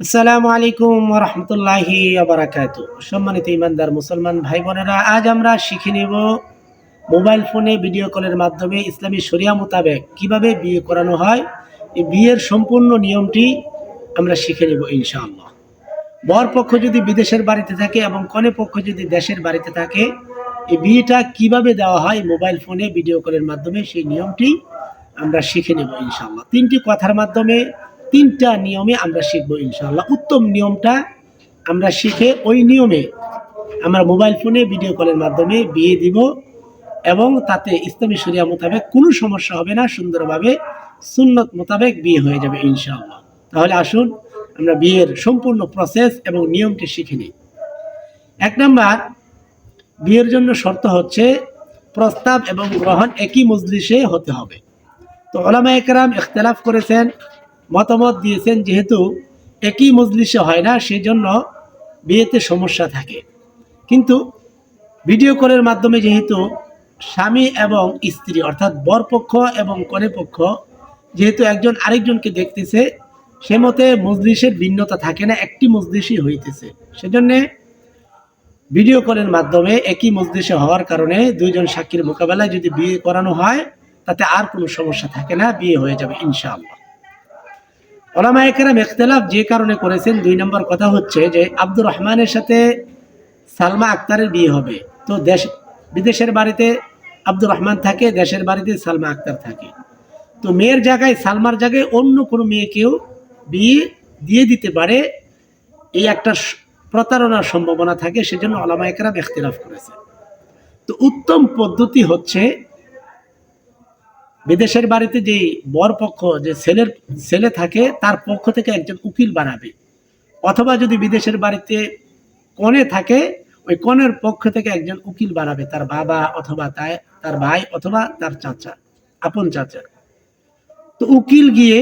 আসসালামু আলাইকুম রহমতুল্লাহি আবরাকাত সম্মানিত ইমানদার মুসলমান ভাই বোনেরা, আজ আমরা শিখে নেব মোবাইল ফোনে ভিডিও কলের মাধ্যমে ইসলামী শরিয়া মোতাবেক কীভাবে বিয়ে করানো হয়। এই বিয়ের সম্পূর্ণ নিয়মটি আমরা শিখে নেব ইনশাআল্লাহ। বর পক্ষ যদি বিদেশের বাড়িতে থাকে এবং কনে পক্ষ যদি দেশের বাড়িতে থাকে, এই বিয়েটা কীভাবে দেওয়া হয় মোবাইল ফোনে ভিডিও কলের মাধ্যমে সেই নিয়মটি আমরা শিখে নেব ইনশাআল্লাহ। তিনটি কথার মাধ্যমে তিনটা নিয়মে আমরা শিখব ইনশাল্লাহ উত্তম নিয়মটা আমরা শিখে ওই নিয়মে আমরা মোবাইল ফোনে ভিডিও কলের মাধ্যমে বিয়ে দিব এবং তাতে ইসলামী শরিয়া মোতাবেক কোনো সমস্যা হবে না, সুন্দরভাবে সুন্নত মোতাবেক বিয়ে হয়ে যাবে ইনশাআল্লাহ। তাহলে আসুন আমরা বিয়ের সম্পূর্ণ প্রসেস এবং নিয়মটি শিখে নিই। এক নাম্বার, বিয়ের জন্য শর্ত হচ্ছে প্রস্তাব এবং গ্রহণ একই মজলিসে হতে হবে। তো ওলামা একরাম ইখতলাফ করেছেন মতামত দিয়েছেন যেহেতু একই মজলিসে হয় না, সেজন্য বিয়েতে সমস্যা থাকে। কিন্তু ভিডিও কলের মাধ্যমে যেহেতু স্বামী এবং স্ত্রী, অর্থাৎ বরপক্ষ এবং কনে পক্ষ যেহেতু একজন আরেকজনকে দেখতেছে, সে মতে মজলিসের ভিন্নতা থাকে না, একটি মজলিসই হইতেছে। সেজন্যে ভিডিও কলের মাধ্যমে একই মজলিসে হওয়ার কারণে দুইজন সাক্ষীর মোকাবেলায় যদি বিয়ে করানো হয়, তাতে আর কোনো সমস্যা থাকে না, বিয়ে হয়ে যাবে ইনশাআল্লাহ। ওলামা একরাম ইখতলাফ যে কারণে করেছেন, দুই নম্বর কথা হচ্ছে যে আব্দুর রহমানের সাথে সালমা আক্তারের বিয়ে হবে। তো দেশ, বিদেশের বাড়িতে আব্দুর রহমান থাকে, দেশের বাড়িতে সালমা আক্তার থাকে। তো মেয়ের জায়গায়, সালমার জায়গায় অন্য কোনো মেয়েকেও বিয়ে দিয়ে দিতে পারে, এই একটা প্রতারণার সম্ভাবনা থাকে, সেজন্য ওলামা একরাম ইখতলাফ করেছে তো উত্তম পদ্ধতি হচ্ছে বিদেশের বাড়িতে যে বর পক্ষ, যে ছেলের, ছেলে থাকে, তার পক্ষ থেকে একজন উকিল বানাবে। অথবা যদি বিদেশের বাড়িতে কনে থাকে, ওই কনের পক্ষ থেকে একজন উকিল বানাবে, তার বাবা অথবা তাই, তার ভাই অথবা তার চাচা, আপন চাচা। তো উকিল গিয়ে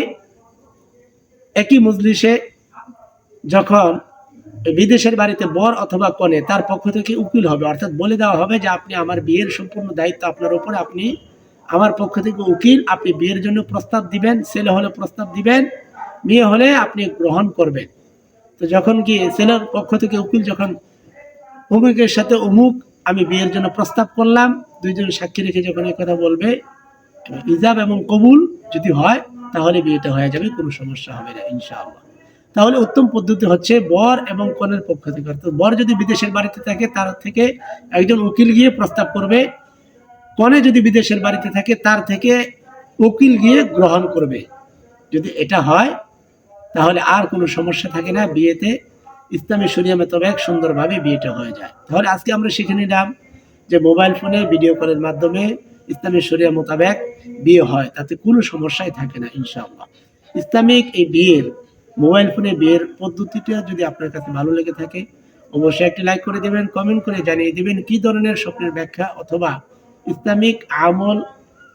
একই মজলিসে যখন বিদেশের বাড়িতে বর অথবা কনে, তার পক্ষ থেকে উকিল হবে, অর্থাৎ বলে দেওয়া হবে যে আপনি আমার বিয়ের সম্পূর্ণ দায়িত্ব আপনার উপরে, আপনি আমার পক্ষ থেকে উকিল, আপনি বিয়ের জন্য প্রস্তাব দিবেন, ছেলে হলে প্রস্তাব দিবেন, মেয়ে হলে আপনি গ্রহণ করবেন। তো যখন কি ছেলের পক্ষ থেকে উকিল যখন অমুকের সাথে অমুক, আমি বিয়ের জন্য প্রস্তাব করলাম, দুইজন সাক্ষী রেখে যখন এই কথা বলবে ইজাব এবং কবুল যদি হয়, তাহলে বিয়েটা হয়ে যাবে, কোনো সমস্যা হবে না, ইনশাআল্লাহ। তাহলে উত্তম পদ্ধতি হচ্ছে বর এবং কনের পক্ষ থেকে। বর যদি বিদেশের বাড়িতে থাকে, তার থেকে একজন উকিল গিয়ে প্রস্তাব করবে কনে যদি বিদেশের বাড়িতে থাকে, তার থেকে উকিল গিয়ে গ্রহণ করবে। যদি এটা হয়, তাহলে আর কোনো সমস্যা থাকে না, বিয়েতে ইসলামী শরিয়া মোতাবেক সুন্দরভাবে বিয়েটা হয়ে যায়। তাহলে আজকে আমরা শিখে নিলাম যে মোবাইল ফোনে ভিডিও কলের মাধ্যমে ইসলামী শরিয়া মোতাবেক বিয়ে হয়, তাতে কোনো সমস্যাই থাকে না, ইনশাআল্লাহ। ইসলামিক এই বিয়ের, মোবাইল ফোনে বিয়ের পদ্ধতিটা যদি আপনার কাছে ভালো লেগে থাকে, অবশ্যই একটি লাইক করে দেবেন, কমেন্ট করে জানিয়ে দেবেন কি ধরনের স্বপ্নের ব্যাখ্যা অথবা ইসলামিক আমল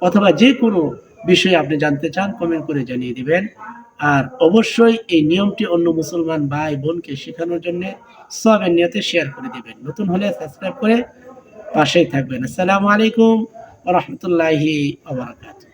অথবা যে কোনো বিষয়ে আপনি জানতে চান কমেন্ট করে জানিয়ে দিবেন। আর অবশ্যই এই নিয়মটি অন্য মুসলমান ভাই বোনকে শেখানোর জন্য সবের নিয়তে শেয়ার করে দিবেন। নতুন হলে সাবস্ক্রাইব করে পাশেই থাকবেন। আসসালামু আলাইকুম রহমতুল্লাহি আবরাকাতুহ